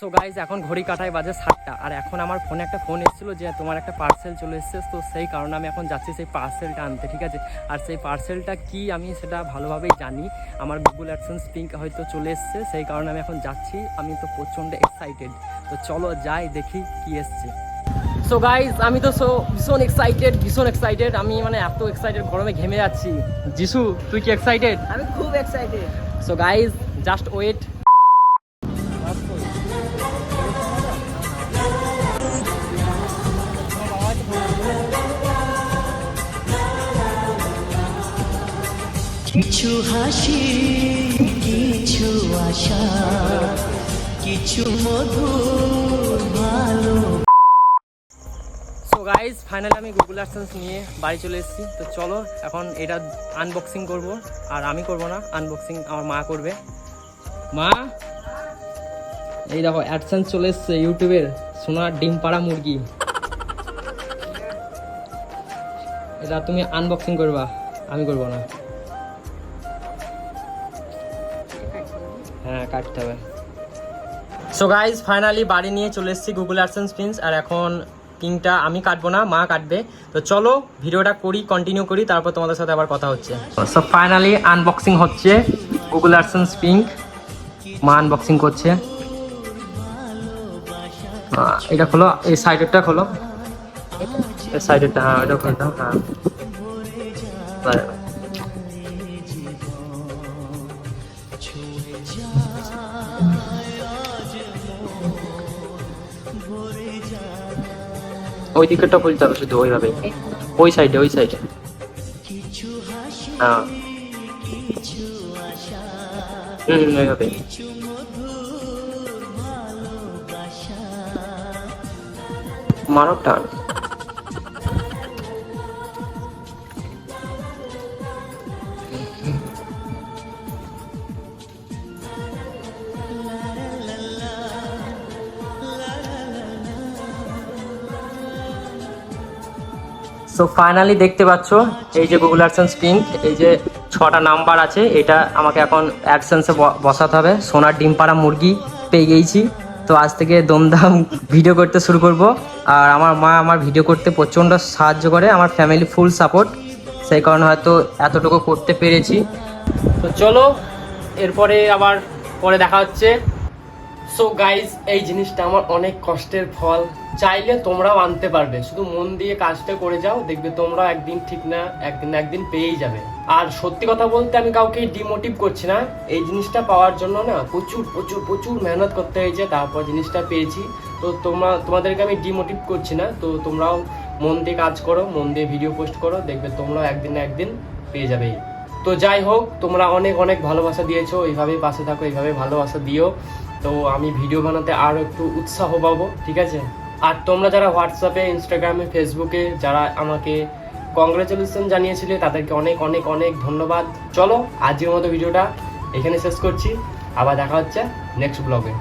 So guys এখন ঘড়ি কাটায় বাজে সাতটা। আর এখন আমার ফোনে একটা ফোন এসেছিল যে তোমার একটা পার্সেল চলে এসছে তো সেই কারণে আমি এখন যাচ্ছি সেই পার্সেলটা আনতে ঠিক আছে? আর সেই পার্সেলটা কি আমি সেটা ভালোভাবেই জানি। আমার গুগল অ্যাডসেন্স পিঙ্ক হয়তো চলে এসছে সেই কারণে আমি এখন যাচ্ছি। আমি তো প্রচণ্ড এক্সাইটেড তো চলো যাই দেখি কি এসছে। সো গাইজ আমি তো সো ভীষণ এক্সাইটেড ভীষণ এক্সাইটেড আমি মানে এত এক্সাইটেড গরমে ঘেমে যাচ্ছি। যিশু তুই কি এক্সাইটেড আমি খুব excited so guys just wait কিছু হাসি, কিছু আশা, কিছু মধুর ভালো। সো গাইজ ফাইনালি আমি গুগল অ্যাডসেন্স নিয়ে বাড়ি চলে এসেছি। তো চলো, এখন এটা আনবক্সিং করব। আর আমি করব না আনবক্সিং আমার মা করবে। মা? এই দেখো অ্যাডসেন্স চলে এসছে ইউটিউবের সোনার ডিম পাড়া মুরগি। এটা তুমি আনবক্সিং করবা, আমি করব না। হ্যাঁ কাটতে হবে। সো গাইজ ফাইনালি বাড়ি নিয়ে চলে এসেছি গুগল অ্যাডসেন্স প্রিন্স আর এখন পিংটা আমি কাটবো না, মা কাটবে। তো চলো, ভিডিওটা করি কন্টিনিউ করি, তারপর তোমাদের সাথে আবার কথা হচ্ছে। সো ফাইনালি আনবক্সিং হচ্ছে গুগল অ্যাডসেন্স পিঙ্ক মা আনবক্সিং করছে। এটা খোলো, এই সাইডেরটা খোলো। এই সাইডেরটা হ্যাঁ এটা খোলো বারে। ওই খুলতে হবে শুধু ওইভাবে। ওই সাইডে ওই সাইডে। হ্যাঁ। হুম হুম, ওইভাবে। মারো টান সো ফাইনালি দেখতে পাচ্ছ এই যে গুগল অ্যাডসেন্স পিঙ্ক এই যে ছটা নাম্বার আছে, এটা আমাকে এখন অ্যাডসেন্সে বসাতে হবে। সোনার ডিম পাড়া মুরগি পেয়ে গেছি তো আজ থেকে দমদাম ভিডিও করতে শুরু করব। আর আমার মা আমার ভিডিও করতে প্রচণ্ড সাহায্য করে, আমার ফ্যামিলি ফুল সাপোর্ট সেই কারণে হয়তো এতটুকু করতে পেরেছি। তো চলো, এরপরে আবার পরে দেখা হচ্ছে। সো গাইজ এই জিনিসটা আমার অনেক কষ্টের ফল। চাইলে তোমরাও আনতে পারবে। শুধু মন দিয়ে কাজটা করে যাও, দেখবে তোমরাও একদিন ঠিক না, একদিন একদিন পেয়েই যাবে। আর সত্যি কথা বলতে আমি কাউকে ডিমোটিভ করছি না। এই জিনিসটা পাওয়ার জন্য না প্রচুর প্রচুর প্রচুর মেহনত করতে হয়েছে। তারপর জিনিসটা পেয়েছি। তো তোমরা, তোমাদেরকে আমি ডিমোটিভ করছি না। তো তোমরাও মন দিয়ে কাজ করো, মন দিয়ে ভিডিও পোস্ট করো, দেখবে তোমরাও একদিন না একদিন পেয়ে যাবেই। তো যাই হোক, তোমরা অনেক অনেক ভালোবাসা দিয়েছ। এইভাবেই পাশে থাকো এইভাবে ভালোবাসা দিও। তো আমি ভিডিও বানাতে আরও একটু উৎসাহ পাবো, ঠিক আছে? আর তোমরা যারা হোয়াটসঅ্যাপে ইনস্টাগ্রামে ফেসবুকে যারা আমাকে কংগ্রেচুলেশন জানিয়েছিলে, তাদেরকে অনেক অনেক অনেক ধন্যবাদ। চলো, আজকের মতো ভিডিওটা এখানে শেষ করছি। আবার দেখা হচ্ছে নেক্সট ব্লগে